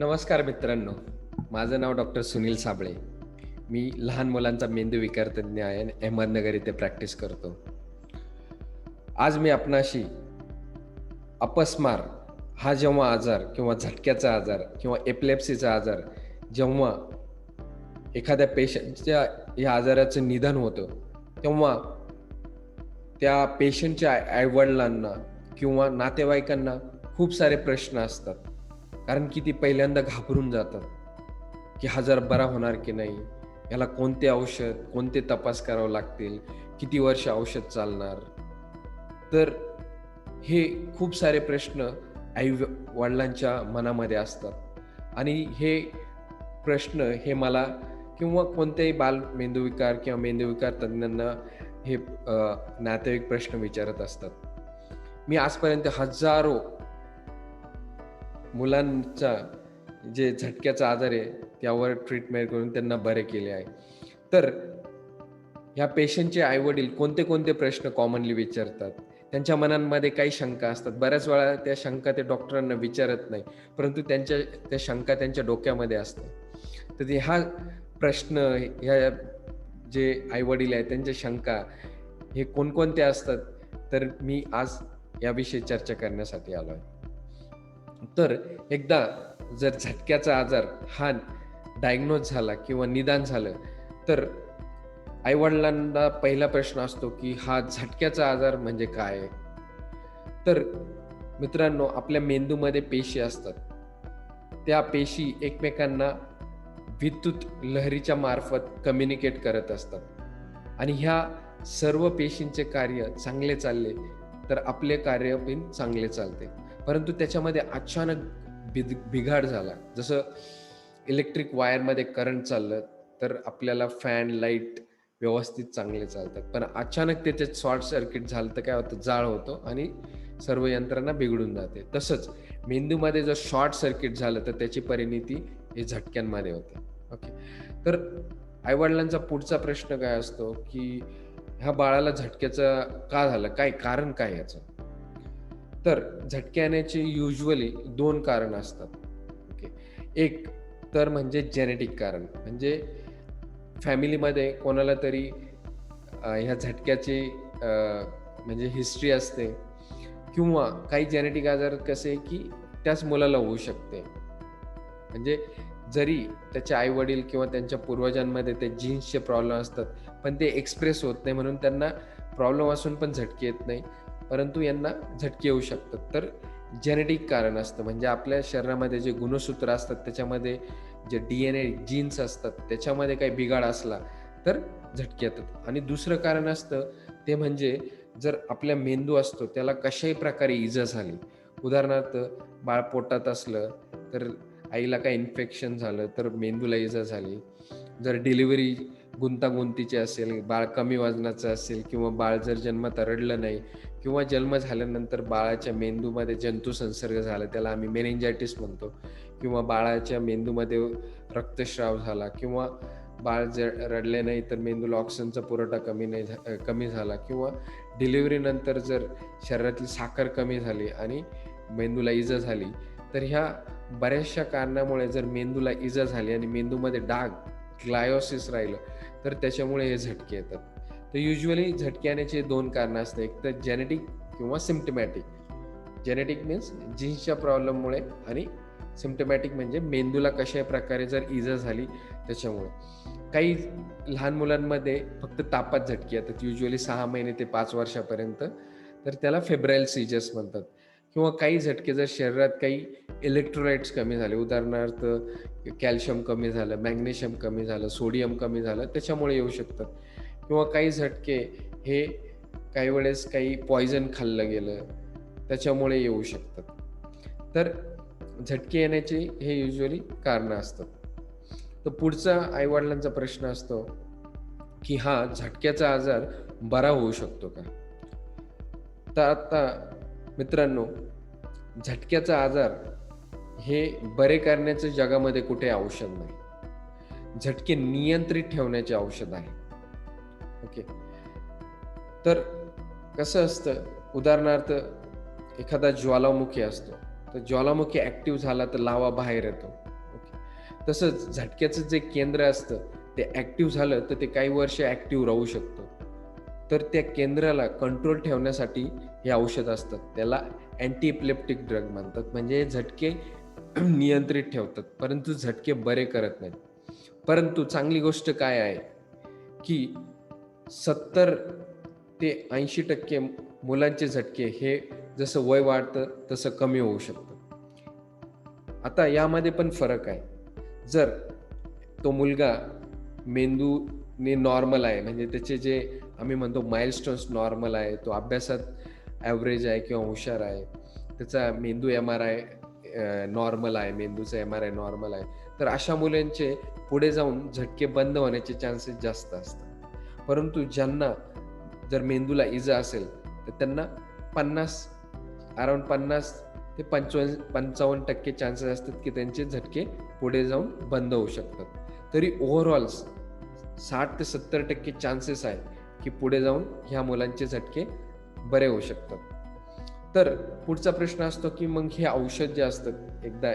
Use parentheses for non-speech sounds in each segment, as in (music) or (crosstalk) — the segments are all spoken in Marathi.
नमस्कार मित्रांनो. माझं नाव डॉक्टर सुनील साबळे. मी लहान मुलांचा मेंदू विकार तज्ज्ञ आहे आणि अहमदनगर इथे प्रॅक्टिस करतो. आज मी आपणाशी अपस्मार हा जेव्हा आजार किंवा झटक्याचा आजार किंवा एपिलेप्सीचा आजार जेव्हा एखाद्या पेशंटच्या या आजाराचं निधन होतं तेव्हा त्या पेशंटच्या आईवडिलांना किंवा नातेवाईकांना खूप सारे प्रश्न असतात. कारण की ती पहिल्यांदा घाबरून जातात की हा जर बरा होणार की नाही याला कोणते औषध कोणते तपास करावं लागतील किती वर्ष औषध चालणार? तर हे खूप सारे प्रश्न आई वडिलांच्या मनामध्ये असतात. आणि हे प्रश्न हे मला किंवा कोणत्याही बाल मेंदूविकार किंवा मेंदूविकार तज्ज्ञांना हे नातेवाईक प्रश्न विचारत असतात. मी आजपर्यंत हजारो मुलांचा जे झटक्याचा आजार आहे त्यावर ट्रीटमेंट करून त्यांना बरे केले आहे. तर ह्या पेशंटचे आईवडील कोणते कोणते प्रश्न कॉमनली विचारतात? त्यांच्या मनांमध्ये काही शंका असतात. बऱ्याच वेळा त्या शंका ते डॉक्टरांना विचारत नाही परंतु त्यांच्या त्या शंका त्यांच्या डोक्यामध्ये असतात. तर ह्या प्रश्न ह्या जे आईवडील आहेत त्यांच्या शंका हे कोणकोणते असतात? तर मी आज याविषयी चर्चा करण्यासाठी आलो आहे तर एकदा जर झटक्याचा आजार हा डायग्नोज झाला किंवा निदान झालं तर आईवडिलांना पहिला प्रश्न असतो की हा झटक्याचा आजार म्हणजे काय? तर मित्रांनो आपल्या मेंदूमध्ये पेशी असतात. त्या पेशी एकमेकांना विद्युत लहरीच्या मार्फत कम्युनिकेट करत असतात. आणि ह्या सर्व पेशींचे कार्य चांगले चालले तर आपले कार्य पण चांगले चालते. परंतु त्याच्यामध्ये अचानक बिघाड झाला. जसं इलेक्ट्रिक वायरमध्ये करंट चाललं तर आपल्याला फॅन लाइट व्यवस्थित चांगले चालतात. पण अचानक त्याच्यात शॉर्ट सर्किट झालं तर काय होतं? जाळ होतो आणि सर्व यंत्रणा बिघडून जाते. तसंच मेंदूमध्ये जर शॉर्ट सर्किट झालं तर त्याची परिणिती हे झटक्यांमध्ये होते. ओके. तर आईवडिलांचा पुढचा प्रश्न काय असतो? की ह्या बाळाला झटक्याचं का झालं? काय कारण काय याचं? तर झटके येण्याचे युजली दोन कारण असतात. ओके एक तर म्हणजे जेनेटिक कारण. म्हणजे फॅमिलीमध्ये कोणाला तरी ह्या झटक्याची म्हणजे हिस्ट्री असते किंवा काही जेनेटिक आजार कसे की त्याच मुलाला होऊ शकते. म्हणजे जरी त्याचे आई वडील किंवा त्यांच्या पूर्वजांमध्ये ते जीन्सचे प्रॉब्लेम असतात पण ते एक्सप्रेस होत नाही म्हणून त्यांना प्रॉब्लेम असून पण झटके येत नाही. परंतु यांना झटके येऊ शकतात. तर जेनेटिक कारण असतं. म्हणजे आपल्या शरीरामध्ये जे गुणसूत्र असतात त्याच्यामध्ये जे डी एन ए जीन्स असतात त्याच्यामध्ये काही बिघाड असला तर झटके येतात. आणि दुसरं कारण असतं ते म्हणजे जर आपल्या मेंदू असतो त्याला कशाही प्रकारे इजा झाली. उदाहरणार्थ बाळ पोटात असलं तर आईला काही इन्फेक्शन झालं तर मेंदूला इजा झाली. जर डिलिव्हरी गुंतागुंतीची असेल बाळ कमी वजनाचं असेल किंवा बाळ जर जन्मात रडलं नाही किंवा जन्म झाल्यानंतर बाळाच्या मेंदूमध्ये जंतू संसर्ग झाला त्याला आम्ही मेनेंजायटिस म्हणतो. किंवा बाळाच्या मेंदूमध्ये रक्तस्राव झाला किंवा बाळ जर रडले नाही तर मेंदूला ऑक्सिजनचा पुरवठा कमी नाही कमी झाला किंवा डिलिव्हरीनंतर जर शरीरातली साखर कमी झाली आणि मेंदूला इजा झाली तर ह्या बऱ्याचशा कारणामुळे जर मेंदूला इजा झाली आणि मेंदूमध्ये डाग ग्लायोसिस राहिलं तर त्याच्यामुळे हे झटके येतात. तर युजली झटके येण्याचे दोन कारणं असतात एक तर जेनेटिक किंवा सिमटमॅटिक जेनेटिक मीन्स जीन्सच्या प्रॉब्लेममुळे आणि सिमटमॅटिक म्हणजे मेंदूला कशा प्रकारे जर इजा झाली त्याच्यामुळे. काही लहान मुलांमध्ये फक्त तापात झटके येतात युजली सहा महिने ते पाच वर्षापर्यंत. तर त्याला फेब्राईल सीजर्स म्हणतात. किंवा काही झटके जर शरीरात काही इलेक्ट्रोलाइट्स कमी झाले उदाहरणार्थ कॅल्शियम कमी झालं मॅग्नेशियम कमी झालं सोडियम कमी झालं त्याच्यामुळे येऊ शकतात किंवा काही झटके हे काही वेळेस काही पॉयझन खाल्लं गेलं त्याच्यामुळे येऊ शकतात. तर झटके येण्याचे हे युजली कारणं असतात. तर पुढचा आईवडिलांचा प्रश्न असतो की हा झटक्याचा आजार बरा होऊ शकतो का? तर आता मित्रांनो झटक्याचा आजार हे बरे करण्याचं जगामध्ये कुठे औषध नाही. झटके नियंत्रित ठेवण्याचे औषध आहे. ओके. तर कसं असतं? उदाहरणार्थ एखादा ज्वालामुखी असतो. तर ज्वालामुखी ऍक्टिव्ह झाला तर लावा बाहेर येतो. तसंच झटक्याचं जे केंद्र असतं ते ॲक्टिव्ह झालं तर ते काही वर्ष ॲक्टिव्ह राहू शकतं. तर त्या केंद्राला कंट्रोल ठेवण्यासाठी हे औषध असतात. त्याला अँटीएप्लेप्टिक ड्रग म्हणतात. म्हणजे झटके (clears throat) नियंत्रित ठेवतात. परंतु झटके बरे करत नाहीत. परंतु चांगली गोष्ट काय आहे? की सत्तर ते ऐंशी टक्के मुलांचे झटके हे जसं वय वाढतं तसं कमी होऊ शकतं. आता यामध्ये पण फरक आहे. जर तो मुलगा मेंदूने नॉर्मल आहे म्हणजे त्याचे जे आम्ही म्हणतो माइलस्टोन्स नॉर्मल आहे तो अभ्यासात ॲव्हरेज आहे किंवा हुशार आहे त्याचा मेंदू एम आर आय नॉर्मल आहे मेंदूचा एम आर आय नॉर्मल आहे तर अशा मुलांचे पुढे जाऊन झटके बंद होण्याचे चान्सेस जास्त असतात. परंतु ज्यांना जर मेंदूला इजा असेल तर त्यांना पन्नास अराउंड पन्नास ते पंचवन पंचावन्न टक्के चान्सेस असतात की त्यांचे झटके पुढे जाऊन बंद होऊ शकतात. तरी ओव्हरऑल साठ ते सत्तर टक्के चान्सेस आहे की पुढे जाऊन ह्या मुलांचे झटके बरे होऊ शकतात. तर पुढचा प्रश्न असतो की मग हे औषध जे असतं एकदा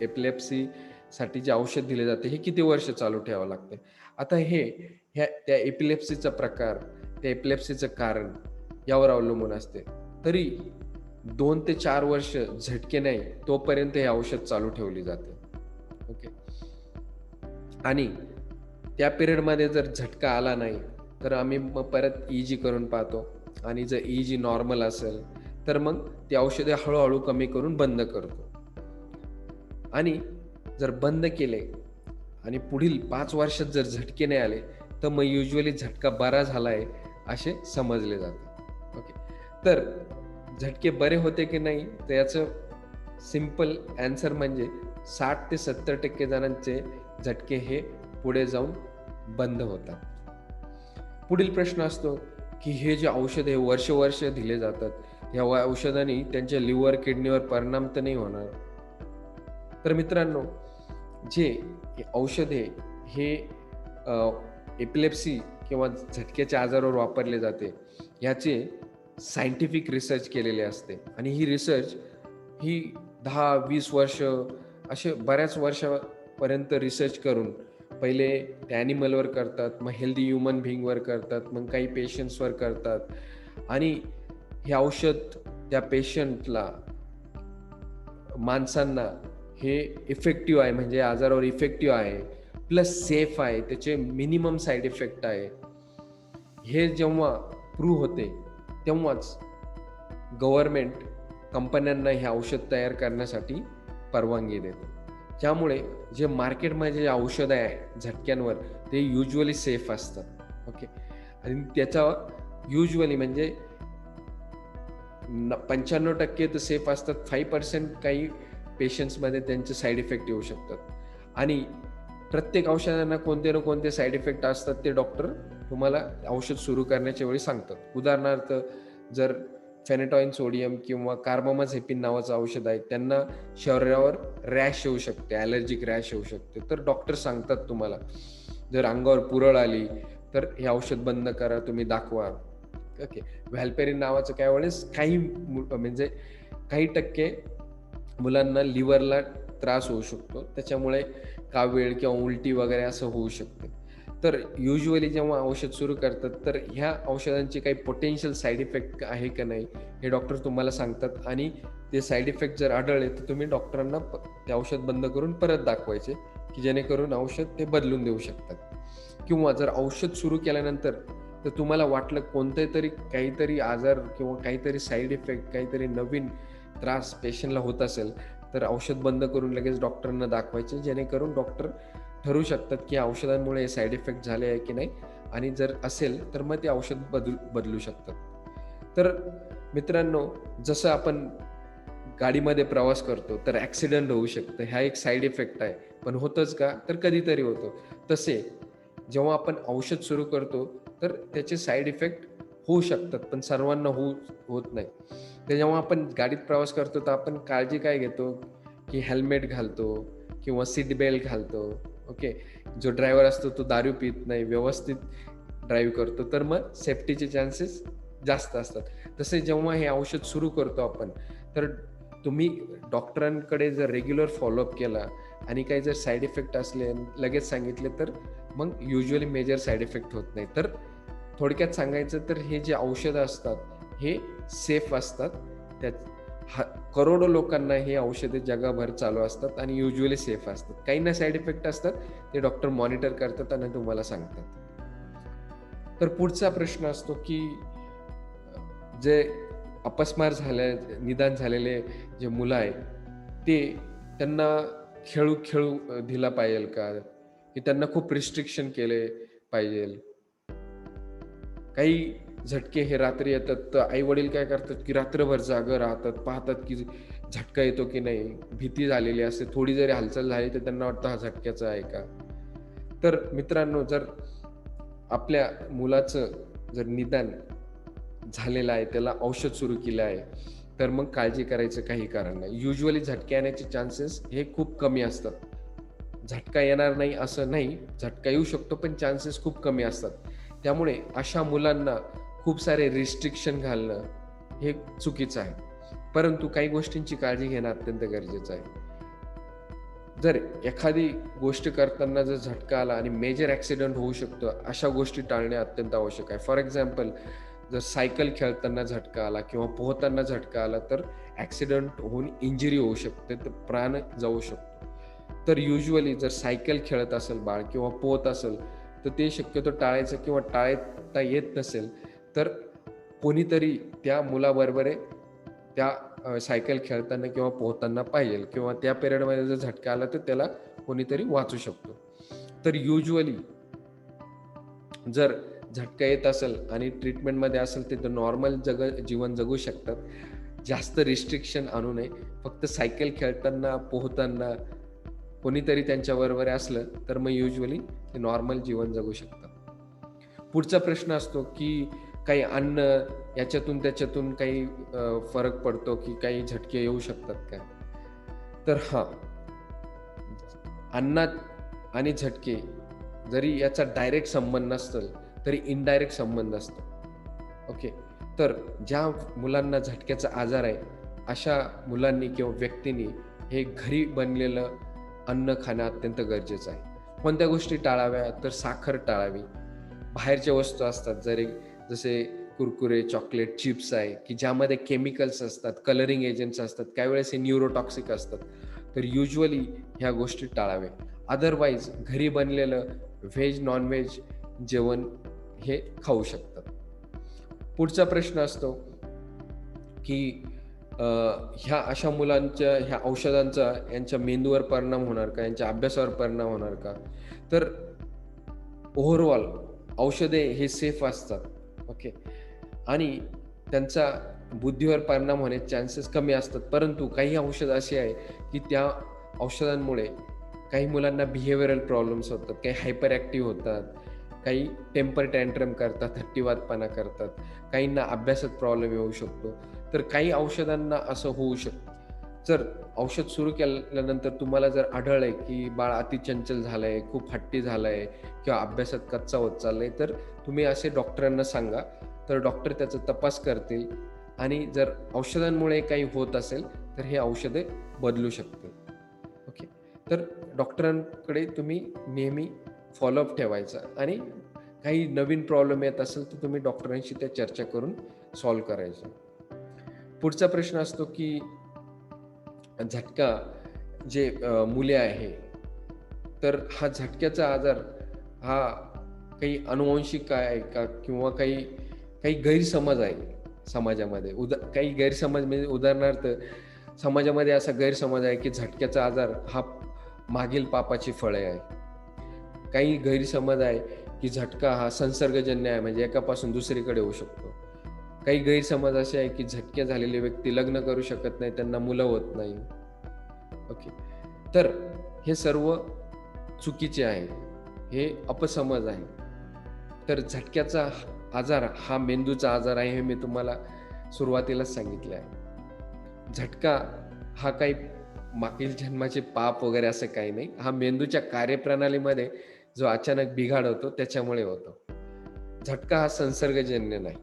एपिलेप्सीसाठी जे औषध दिले जाते हे किती वर्ष चालू ठेवावं लागते? आता हे ह्या त्या एपिलेप्सीचा प्रकार त्या एपिलेप्सीचं कारण यावर अवलंबून असते. तरी दोन ते चार वर्ष झटके नाही तोपर्यंत हे औषध चालू ठेवली जाते. ओके? आणि त्या पिरियडमध्ये जर झटका आला नाही तर आम्ही मग परत ई जी करून पाहतो. आणि जर ई जी नॉर्मल असेल तर मग ती औषधे हळूहळू कमी करून बंद करतो. आणि जर बंद केले आणि पुढील पाच वर्षात जर झटके नाही आले तर मग युजली झटका बरा झाला आहे असे समजले जाते. ओके तर झटके बरे होते की नाही? तर याचं सिंपल ॲन्सर म्हणजे साठ ते सत्तर टक्के जणांचे झटके हे पुढे जाऊन बंद होतात. पुढील प्रश्न असतो की हे जे औषध हे वर्ष वर्ष दिले जातात या औषधाने त्यांच्या लिव्हर किडनीवर परिणाम तर नाही होणार. तर मित्रांनो जे औषधे हे एपिलेप्सी किंवा झटक्याच्या आजारावर वापरले जाते ह्याचे सायंटिफिक रिसर्च केलेले असते. आणि ही रिसर्च ही दहा वीस वर्ष असे बऱ्याच वर्षापर्यंत रिसर्च करून पहिले ते ॲनिमलवर करतात मग हेल्दी ह्युमन बिईंगवर करतात मग काही पेशंट्सवर करतात. आणि हे औषध त्या पेशंटला माणसांना हे इफेक्टिव्ह आहे म्हणजे आजारावर इफेक्टिव्ह आहे प्लस सेफ आहे त्याचे मिनिमम साईड इफेक्ट आहे. हे जेव्हा प्रूव्ह होते तेव्हाच गव्हर्मेंट कंपन्यांना हे औषध तयार करण्यासाठी परवानगी देते. त्यामुळे जे मार्केटमध्ये जे औषधं आहे झटक्यांवर ते युजली सेफ असतात ओके आणि त्याचा युजली म्हणजे पंच्याण्णव टक्के तर सेफ असतात. फाईव्ह पर्सेंट काही पेशंट्समध्ये त्यांचे साईड इफेक्ट येऊ शकतात. आणि प्रत्येक औषधांना कोणते ना कोणते साईड इफेक्ट असतात ते डॉक्टर तुम्हाला औषध सुरू करण्याच्या वेळी सांगतात. उदाहरणार्थ जर फेनेटॉइन सोडियम किंवा कार्बामाझेपिन नावाचं औषध आहे त्यांना शरीरावर रॅश येऊ शकते ॲलर्जिक रॅश येऊ शकते. तर डॉक्टर सांगतात तुम्हाला जर अंगावर पुरळ आली तर हे औषध बंद करा तुम्ही दाखवा. ओके. व्हॅल्पेरिन नावाचं काय वेळेस काही म्हणजे काही टक्के मुलांना लिव्हरला त्रास होऊ शकतो. त्याच्यामुळे कावीळ किंवा उलटी वगैरे असं होऊ शकते. तर युजली जेव्हा औषध सुरू करतात तर ह्या औषधांचे काही पोटेन्शियल साईड इफेक्ट आहे का नाही हे डॉक्टर तुम्हाला सांगतात. आणि ते साईड इफेक्ट जर आढळले तर तुम्ही डॉक्टरांना ते औषध बंद करून परत दाखवायचे की जेणेकरून औषध ते बदलून देऊ शकतात. किंवा जर औषध सुरू केल्यानंतर तर तुम्हाला वाटलं कोणते तरी काहीतरी आजार किंवा काहीतरी साईड इफेक्ट काहीतरी नवीन त्रास पेशंटला होत असेल तर औषध बंद करून लगेच डॉक्टरांना दाखवायचे जेणेकरून डॉक्टर ठरवू शकतात की औषधांमुळे साईड इफेक्ट झाले आहे की नाही. आणि जर असेल तर मग ते औषध बदलू बदलू शकतात. तर मित्रांनो जसं आपण गाडीमध्ये प्रवास करतो तर ॲक्सिडेंट होऊ शकतं. ह्या एक साईड इफेक्ट आहे. पण होतंच का? तर कधीतरी होतो. तसे जेव्हा आपण औषध सुरू करतो तर त्याचे साईड इफेक्ट होऊ शकतात पण सर्वांना होऊ होत नाही. तर जेव्हा आपण गाडीत प्रवास करतो तर आपण काळजी काय घेतो? की हेल्मेट घालतो किंवा सीट बेल्ट घालतो. ओके? जो ड्रायव्हर असतो तो दारू पित नाही व्यवस्थित ड्राईव्ह करतो. तर मग सेफ्टीचे चान्सेस जास्त असतात. तसे जेव्हा हे औषध सुरू करतो आपण तर तुम्ही डॉक्टरांकडे जर रेग्युलर फॉलोअप केला आणि काही जर साईड इफेक्ट असले लगेच सांगितले तर मग युजली मेजर साईड इफेक्ट होत नाही. तर थोडक्यात सांगायचं तर हे जे औषधं असतात हे सेफ असतात. त्या हा करोडो लोकांना हे औषधे जगाभर चालू असतात आणि युजली सेफ असतात. काहींना साईड इफेक्ट असतात ते डॉक्टर मॉनिटर करतात आणि तुम्हाला सांगतात. तर पुढचा प्रश्न असतो की जे अपस्मार झाले निदान झालेले जे मुलं आहेत ते त्यांना खेळू खेळू दिला पाहिजे का? की त्यांना खूप रिस्ट्रिक्शन केले पाहिजे? काही झटके हे रात्री येतात तर आई वडील काय करतात की रात्रभर जागं राहतात पाहतात की झटका येतो की नाही भीती झालेली असते थोडी जरी हालचाल झाली तर त्यांना वाटतं हा झटक्याचा आहे का? तर मित्रांनो जर आपल्या मुलाचं जर निदान झालेलं आहे त्याला औषध सुरू केलं आहे तर मग काळजी करायचं काही कारण नाही. युजली झटके येण्याचे चान्सेस हे खूप कमी असतात. झटका येणार नाही असं नाही झटका येऊ शकतो पण चान्सेस खूप कमी असतात. त्यामुळे अशा मुलांना खूप सारे रिस्ट्रिक्शन घालणं हे चुकीचं आहे. परंतु काही गोष्टींची काळजी घेणं अत्यंत गरजेचं आहे. जर एखादी गोष्ट करताना जर झटका आला आणि मेजर ॲक्सिडेंट होऊ शकतो अशा गोष्टी टाळणे अत्यंत आवश्यक आहे. फॉर एक्झाम्पल जर सायकल खेळताना झटका आला किंवा पोहताना झटका आला तर ॲक्सिडेंट होऊन इंजुरी होऊ शकते तर प्राण जाऊ शकतो. तर युजली जर सायकल खेळत असेल बाळ किंवा पोहत असेल तर ते शक्यतो टाळायचं किंवा टाळता येत नसेल तर कोणीतरी त्या मुलाबरोबर त्या सायकल खेळताना किंवा पोहताना पाहिजे किंवा त्या पिरियडमध्ये जर झटका आला तर त्याला कोणीतरी वाचू शकतो. तर युजली जर झटका येत असेल आणि ट्रीटमेंटमध्ये असेल ते तर नॉर्मल जग जीवन जगू शकतात. जास्त रिस्ट्रिक्शन आणू नये. फक्त सायकल खेळताना पोहताना कोणीतरी त्यांच्याबरोबर असलं तर मग युजली ते नॉर्मल जीवन जगू शकतात. पुढचा प्रश्न असतो की काही अन्न याच्यातून त्याच्यातून काही फरक पडतो की काही झटके येऊ शकतात काय तर हां. अन्नात आणि झटके जरी याचा डायरेक्ट संबंध नसतं तरी इनडायरेक्ट संबंध असतो ओके तर ज्या मुलांना झटक्याचा आजार आहे अशा मुलांनी किंवा व्यक्तींनी हे घरी बनलेलं अन्न खाणं अत्यंत गरजेचं आहे. कोणत्या गोष्टी टाळाव्या तर साखर टाळावी. बाहेरच्या वस्तू असतात जरी जसे कुरकुरे चॉकलेट चिप्स आहे की ज्यामध्ये केमिकल्स असतात कलरिंग एजंट्स असतात काही वेळेस हे न्यूरोटॉक्सिक असतात. तर युजली ह्या गोष्टी टाळावे अदरवाईज घरी बनलेलं व्हेज नॉनव्हेज जेवण हे खाऊ शकतात. पुढचा प्रश्न असतो की ह्या अशा मुलांच्या ह्या औषधांचा यांच्या मेंदूवर परिणाम होणार का? यांच्या अभ्यासावर परिणाम होणार का? तर ओव्हरऑल औषधे हे सेफ असतात. ओके आणि त्यांचा बुद्धीवर परिणाम होण्याचे चान्सेस कमी असतात. परंतु काही औषधं असे आहे की त्या औषधांमुळे काही मुलांना बिहेवियरल प्रॉब्लेम्स होतात काही हायपर ॲक्टिव्ह होतात काही टेम्पर टँट्रम करतात हट्टीवादपणा करतात काहींना अभ्यासात प्रॉब्लेम येऊ शकतो. तर काही औषधांना असं होऊ शकतं जर औषध सुरू केल्यानंतर तुम्हाला जर आढळलंय की बाळ अतिचंचल झालंय खूप हट्टी झालंय किंवा अभ्यासात कच्चा होत चाललाय तर तुम्ही असे डॉक्टरांना सांगा. तर डॉक्टर त्याचा तपास करतील आणि जर औषधांमुळे काही होत असेल तर हे औषधे बदलू शकतील. ओके? तर डॉक्टरांकडे तुम्ही नेहमी फॉलोअप ठेवायचा आणि काही नवीन प्रॉब्लेम येत असेल तर तुम्ही डॉक्टरांशी त्या चर्चा करून सॉल्व्ह करायचं. पुढचा प्रश्न असतो की झटका जे मुले आहे तर हा झटक्याचा आजार हा काही अनुवंशिक आहे का किंवा काही काही गैरसमज आहे समाजामध्ये? उदा काही गैरसमज म्हणजे उदाहरणार्थ समाजामध्ये असा गैरसमज आहे की झटक्याचा आजार हा मागील पापाची फळे आहे. काही गैरसमज आहे की झटका हा संसर्गजन्य आहे म्हणजे एकापासून दुसरीकडे होऊ शकतो. काही गैरसमज असे आहे की झटके झालेले व्यक्ती लग्न करू शकत नाही त्यांना मुलं होत नाही. ओके तर हे सर्व चुकीचे आहे. हे अपसमज आहे. तर झटक्याचा आजार हा मेंदूचा आजार आहे हे मी तुम्हाला सुरुवातीलाच सांगितले आहे. झटका हा काही मागील जन्माचे पाप वगैरे असं काही नाही. हा मेंदूच्या कार्यप्रणालीमध्ये जो अचानक बिघाड होतो त्याच्यामुळे होतो. झटका हा संसर्गजन्य नाही.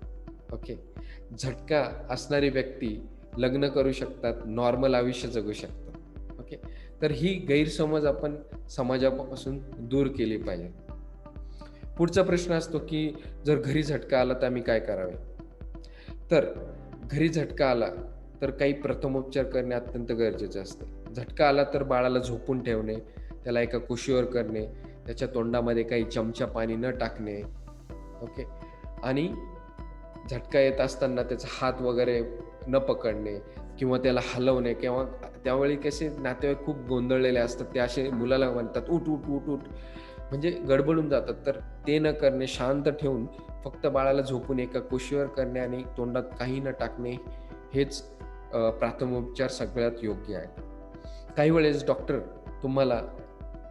ओके झटका असणारी व्यक्ती लग्न करू शकतात नॉर्मल आयुष्य जगू शकतात. ओके तर ही गैरसमज आपण समाजापासून दूर केली पाहिजे. पुढचा प्रश्न असतो की जर घरी झटका आला तर आम्ही काय करावे? तर घरी झटका आला तर काही प्रथमोपचार करणे अत्यंत गरजेचे असते. झटका आला तर बाळाला झोपून ठेवणे त्याला एका कुशीवर करणे त्याच्या तोंडामध्ये काही चमचा पाणी न टाकणे. ओके आणि झटका येत असताना त्याचा हात वगैरे न पकडणे किंवा त्याला हलवणे किंवा त्यावेळी कसे नातेवाईक खूप गोंधळलेले असतात ते असे मुलाला म्हणतात उठ उठ उठ उठ. म्हणजे गडबडून जातात. तर ते न करणे शांत ठेवून फक्त बाळाला झोपून एका कुशीवर करणे आणि तोंडात काही न टाकणे हेच प्राथमोपचार सगळ्यात योग्य आहे. काही वेळेस डॉक्टर तुम्हाला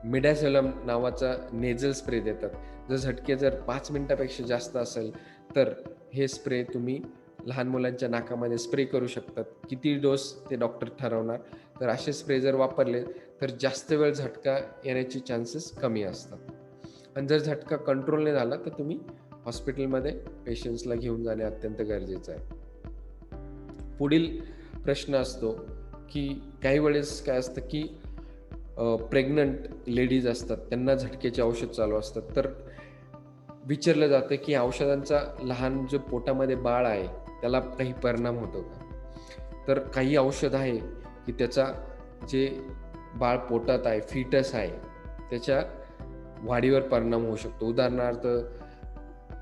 मिडॅसेलम नावाचा नेझल स्प्रे देतात. जर झटके जर पाच मिनिटापेक्षा जास्त असेल तर हे स्प्रे तुम्ही लहान मुलांच्या नाकामध्ये स्प्रे करू शकतात. किती डोस ते डॉक्टर ठरवणार? तर असे स्प्रे जर वापरले तर जास्त वेळ झटका येण्याची चान्सेस कमी असतात. आणि जर झटका कंट्रोलने झाला तर तुम्ही हॉस्पिटलमध्ये पेशंट्सला घेऊन जाणे अत्यंत गरजेचं आहे. पुढील प्रश्न असतो की काही वेळेस काय असतं की प्रेग्नंट लेडीज असतात त्यांना झटक्याचे औषध चालू असतात. तर विचारलं जातं की औषधांचा लहान जो पोटामध्ये बाळ आहे त्याला काही परिणाम होतो का? तर काही औषध आहे की त्याचा जे बाळ पोटात आहे फिटस आहे त्याच्या वाढीवर परिणाम होऊ शकतो. उदाहरणार्थ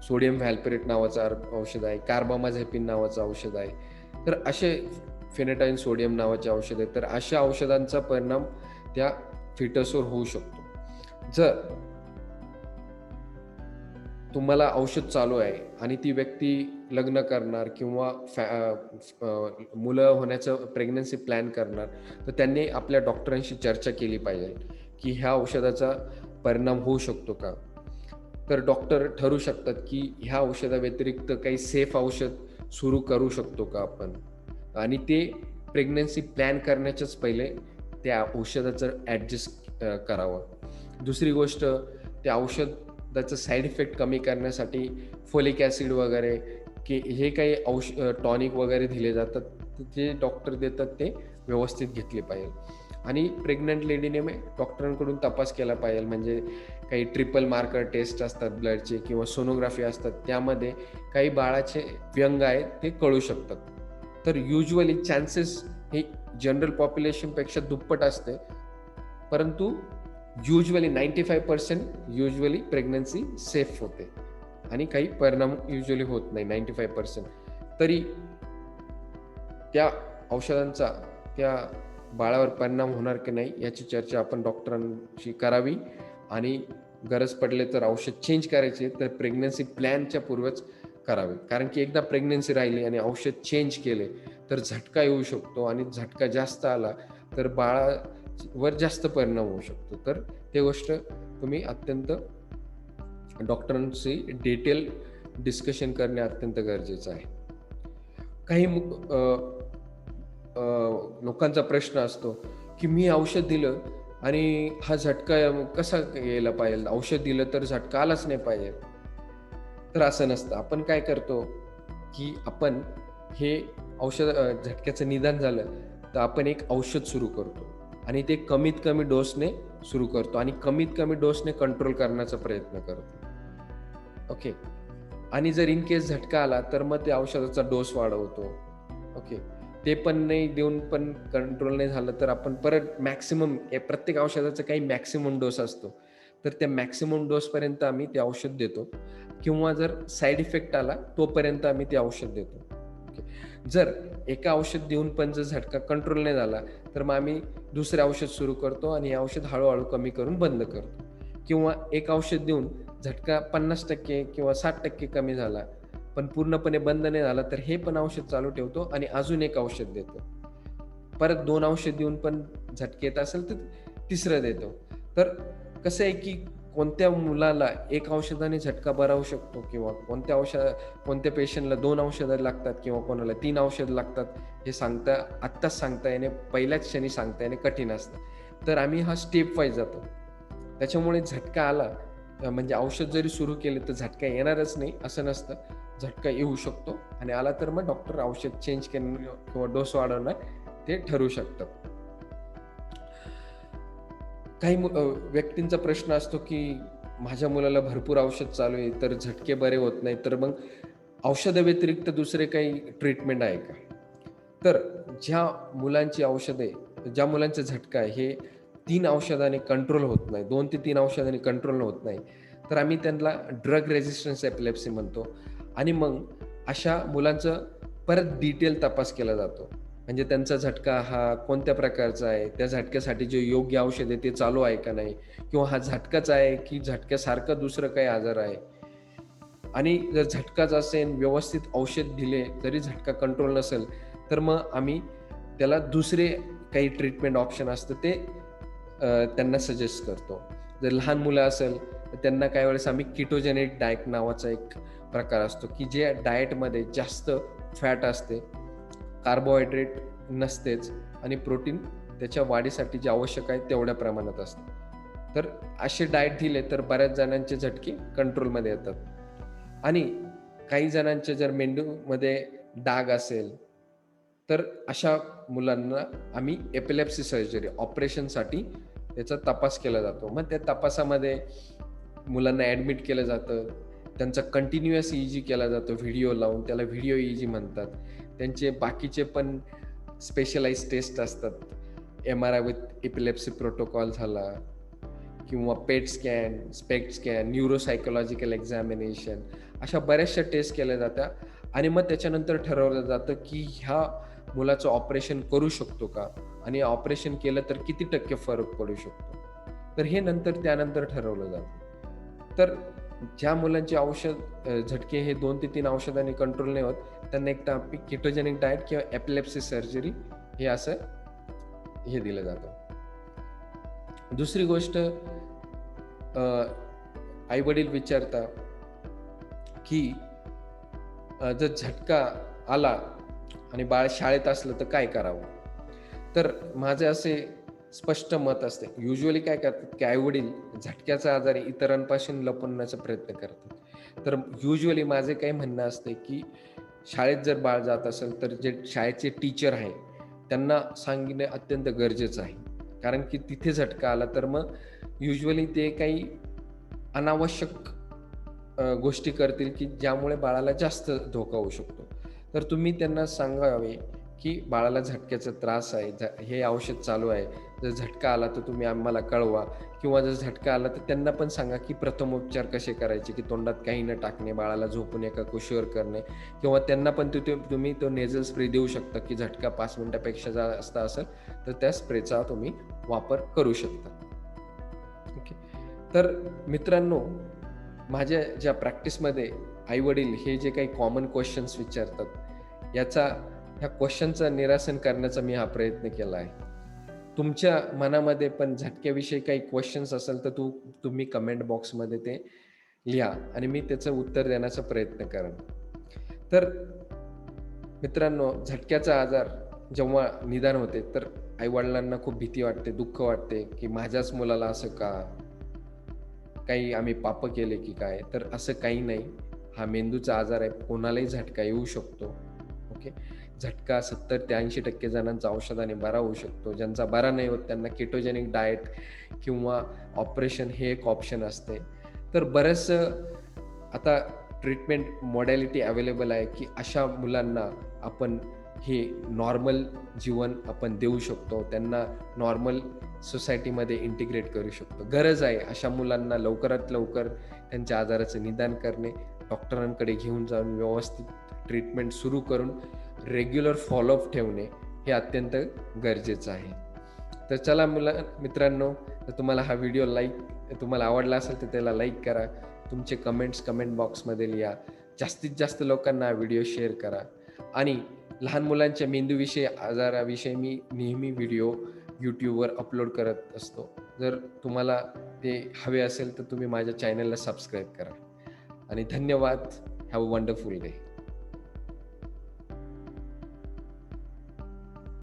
सोडियम व्हॅल्परेट नावाचं औषध आहे कार्बामाझेपिन नावाचं औषध आहे. तर असे फेनेटाईन सोडियम नावाचे औषध आहे तर अशा औषधांचा परिणाम त्या फिटसवर होऊ शकतो. जर तुम्हाला औषध चालू आहे आणि ती व्यक्ती लग्न करणार किंवा फॅ मुलं होण्याचं प्रेग्नन्सी प्लॅन करणार तर त्यांनी आपल्या डॉक्टरांशी चर्चा केली पाहिजे की ह्या औषधाचा परिणाम होऊ शकतो का? तर डॉक्टर ठरू शकतात की ह्या औषधाव्यतिरिक्त काही सेफ औषध सुरू करू शकतो का आपण? आणि ते प्रेग्नन्सी प्लॅन करण्याच्याच पहिले त्या औषधाचं ॲडजस्ट करावं. दुसरी गोष्ट ते त्याचं साईड इफेक्ट कमी करण्यासाठी फोलिक ॲसिड वगैरे की हे काही औष टॉनिक वगैरे दिले जातात जे डॉक्टर देतात ते व्यवस्थित घेतले पाहिजे. आणि प्रेग्नंट लेडीने डॉक्टरांकडून तपास केला पाहिजे. म्हणजे काही ट्रिपल मार्कर टेस्ट असतात ब्लडचे किंवा सोनोग्राफी असतात त्यामध्ये काही बाळाचे व्यंग आहेत ते कळू शकतात. तर युजली चान्सेस हे जनरल पॉप्युलेशनपेक्षा दुप्पट असते. परंतु usually ninety five percent usually pregnancy safe होते. आणि काही परिणाम युजली होत नाही नाईन्टी फाय पर्सेंट तरी त्या औषधांचा त्या बाळावर परिणाम होणार की नाही याची चर्चा आपण डॉक्टरांशी करावी. आणि गरज पडले तर औषध चेंज करायचे तर प्रेग्नन्सी प्लॅनच्या पूर्वच करावे. कारण की एकदा प्रेग्नन्सी राहिली आणि औषध चेंज केले तर झटका येऊ शकतो. आणि झटका जास्त आला तर बाळा वर जास्त परिणाम होऊ शकतो. तर ते गोष्ट तुम्ही अत्यंत डॉक्टरांशी डिटेल डिस्कशन करणे अत्यंत गरजेचं आहे. काही लोकांचा प्रश्न असतो की मी औषध दिलं आणि हा झटका कसा यायला पाहिजे? औषध दिलं तर झटका आलाच नाही पाहिजे. तर असं नसतं. आपण काय करतो की आपण हे औषध झटक्याचं निदान झालं तर आपण एक औषध सुरू करतो. आणि ते कमीत कमी डोसने सुरू करतो आणि कमीत कमी डोसने कंट्रोल करण्याचा प्रयत्न करतो. ओके आणि जर इन केस झटका आला तर मग ते औषधाचा डोस वाढवतो. ओके ते पण नाही देऊन पण कंट्रोल नाही झालं तर आपण परत मॅक्सिमम प्रत्येक औषधाचा काही मॅक्सिमम डोस असतो. तर त्या मॅक्सिमम डोसपर्यंत आम्ही ते औषध देतो. किंवा जर साईड इफेक्ट आला तोपर्यंत आम्ही ते औषध देतो. जर एका औषध देऊन पण जर झटका कंट्रोल नाही झाला तर मग आम्ही दुसरे औषध सुरू करतो आणि हे औषध हळूहळू कमी करून बंद करतो. किंवा एक औषध देऊन झटका पन्नास टक्के किंवा साठ टक्के कमी झाला पण पूर्णपणे बंद नाही झाला तर हे पण औषध चालू ठेवतो आणि अजून एक औषध देतो. परत दोन औषध देऊन पण झटके येत असेल तर तिसरं देतो. तर कसं आहे की कोणत्या मुलाला एक औषधाने झटका बरा होऊ शकतो किंवा कोणत्या औषध कोणत्या पेशंटला दोन औषधं लागतात किंवा कोणाला तीन औषधं लागतात हे सांगता आत्ताच सांगता येणे पहिल्याच क्षणी सांगता येणे कठीण असतं. तर आम्ही हा स्टेप वाईज जातो. त्याच्यामुळे झटका आला म्हणजे औषध जरी सुरू केले तर झटका येणारच नाही असं नसतं. झटका येऊ शकतो आणि आला तर मग डॉक्टर औषध चेंज करणं किंवा डोस वाढवणं ते ठरू शकतं. काही व्यक्तींचा प्रश्न असतो, की माझ्या मुलाला भरपूर औषध चालू आहे, तर झटके बरे होत नाही. तर मग औषधाव्यतिरिक्त दुसरे काही ट्रीटमेंट आहे का? तर ज्या मुलांची औषधे ज्या मुलांचा झटका आहे, हे तीन औषधाने कंट्रोल होत नाही, दोन ते तीन औषधांनी कंट्रोल होत नाही, तर आम्ही त्यांना ड्रग रेझिस्टन्स एपिलेप्सी म्हणतो आणि मग अशा मुलांचं परत डिटेल तपास केला जातो. म्हणजे त्यांचा झटका हा कोणत्या प्रकारचा आहे, त्या झटक्यासाठी जे योग्य औषध आहे ते चालू आहे का नाही किंवा हा झटकाच आहे, की झटक्यासारखं दुसरं काही आजार आहे. आणि जर झटकाच असेल, व्यवस्थित औषध दिले, जरी झटका कंट्रोल नसेल, तर मग आम्ही त्याला दुसरे काही ट्रीटमेंट ऑप्शन असतं ते त्यांना सजेस्ट करतो. जर लहान मुलं असेल, तर त्यांना काही वेळेस आम्ही किटोजेनिक डाएट नावाचा एक प्रकार असतो, की जे डाएटमध्ये जास्त फॅट असते, कार्बोहायड्रेट नसतेच आणि प्रोटीन त्याच्या वाढीसाठी जे आवश्यक आहे तेवढ्या प्रमाणात असतं. तर असे डाएट दिले तर बऱ्याच जणांचे झटके कंट्रोलमध्ये येतात. आणि काही जणांचे जर मेंदूमध्ये डाग असेल, तर अशा मुलांना आम्ही एपिलेप्सी सर्जरी ऑपरेशनसाठी त्याचा तपास केला जातो. मग त्या तपासामध्ये मुलांना ॲडमिट केलं जातं. त्यांचा कंटिन्युअस जी केला जातो व्हिडिओ लावून. त्याला व्हिडिओ ई जी म्हणतात. त्यांचे बाकीचे पण स्पेशलाइज टेस्ट असतात. एम-आर-आय विथ इपिलेप्सी प्रोटोकॉल झाला किंवा PET scan, SPECT scan, neuropsychological examination अशा बऱ्याचशा टेस्ट केल्या जातात आणि मग त्याच्यानंतर ठरवलं जातं, की ह्या मुलाचं ऑपरेशन करू शकतो का? आणि ऑपरेशन केलं तर किती टक्के फरक पडू शकतो? तर हे नंतर त्यानंतर ठरवलं जातं. तर ज्या मुलांची औषध झटके हे दोन ते तीन औषधांनी कंट्रोल नाही होत, त्यांना एकटा आम्ही कीटोजेनिक डाएट किंवा एपिलेप्सी सर्जरी हे असं हे दिलं जातं. दुसरी गोष्ट आई-वडील विचारता की जर झटका आला आणि बाळ शाळेत असलं तर काय करावं? तर माझे असे स्पष्ट मत असते. युजली काय करतात, की आईवडील झटक्याचा आजार इतरांपासून लपवण्याचा प्रयत्न करतात. तर युजली माझे काही म्हणणं असते, की शाळेत जर बाळ जात असेल, तर जे शाळेचे टीचर आहे, त्यांना सांगणे अत्यंत गरजेचं आहे. कारण की तिथे झटका आला तर मग युजली ते काही अनावश्यक गोष्टी करतील, की ज्यामुळे बाळाला जास्त धोका होऊ शकतो. तर तुम्ही त्यांना सांगावे, की बाळाला झटक्याचा त्रास आहे, हे औषध चालू आहे. जर झटका आला तर तुम्ही आम्हाला कळवा किंवा जर झटका आला तर त्यांना पण सांगा, की प्रथमोपचार कसे करायचे, की तोंडात काही न टाकणे, बाळाला झोपून एका कुशीवर करणे किंवा त्यांना पण तिथे तुम्ही तो नेझल स्प्रे देऊ शकता, की झटका पाच मिनिटापेक्षा जास्त असेल, तर त्या स्प्रेचा तुम्ही वापर करू शकता. ओके. तर मित्रांनो, माझ्या ज्या प्रॅक्टिसमध्ये आई-वडील हे जे काही कॉमन क्वेश्चन्स विचारतात, याचा ह्या क्वेश्चनचा निरासन करण्याचा मी हा प्रयत्न केला आहे. तुमच्या मनामध्ये पण झटक्याविषयी काही क्वेश्चन्स असेल, तर तू तुम्ही कमेंट बॉक्समध्ये ते लिहा आणि मी त्याचं उत्तर देण्याचा प्रयत्न करेन. तर मित्रांनो, झटक्याचा आजार जेव्हा निदान होते, तर आईवडिलांना खूप भीती वाटते, दुःख वाटते, की माझ्याच मुलाला असं का? काही आम्ही पापं केले की काय? तर असं काही नाही. हा मेंदूचा आजार आहे. कोणालाही झटका येऊ शकतो. ओके. झटका 70% ते 80% जणांचा औषधाने बरा होऊ शकतो. ज्यांचा बरा नाही होत त्यांना केटोजेनिक डाएट किंवा ऑपरेशन हे एक ऑप्शन असते. तर बरंचसं आता ट्रीटमेंट मॉडॅलिटी अवेलेबल आहे, की अशा मुलांना आपण हे नॉर्मल जीवन आपण देऊ शकतो. त्यांना नॉर्मल सोसायटीमध्ये इंटिग्रेट करू शकतो. गरज आहे अशा मुलांना लवकरात लवकर त्यांच्या आजाराचं निदान करणे, डॉक्टरांकडे घेऊन जाऊन व्यवस्थित ट्रीटमेंट सुरू करून रेग्युलर फॉलोअप ठेवणे हे अत्यंत गरजेचं आहे. तर चला मुला मित्रांनो, तुम्हाला हा व्हिडिओ लाईक तुम्हाला आवडला असेल, तर त्याला लाईक करा. तुमचे कमेंट्स कमेंट बॉक्समध्ये लिहा. जास्तीत जास्त लोकांना हा व्हिडिओ शेअर करा आणि लहान मुलांच्या मेंदूविषयी आजाराविषयी मी नेहमी व्हिडिओ यूट्यूबवर अपलोड करत असतो. जर तुम्हाला ते हवे असेल, तर तुम्ही माझ्या चॅनलला सबस्क्राईब करा आणि धन्यवाद. Have a wonderful day.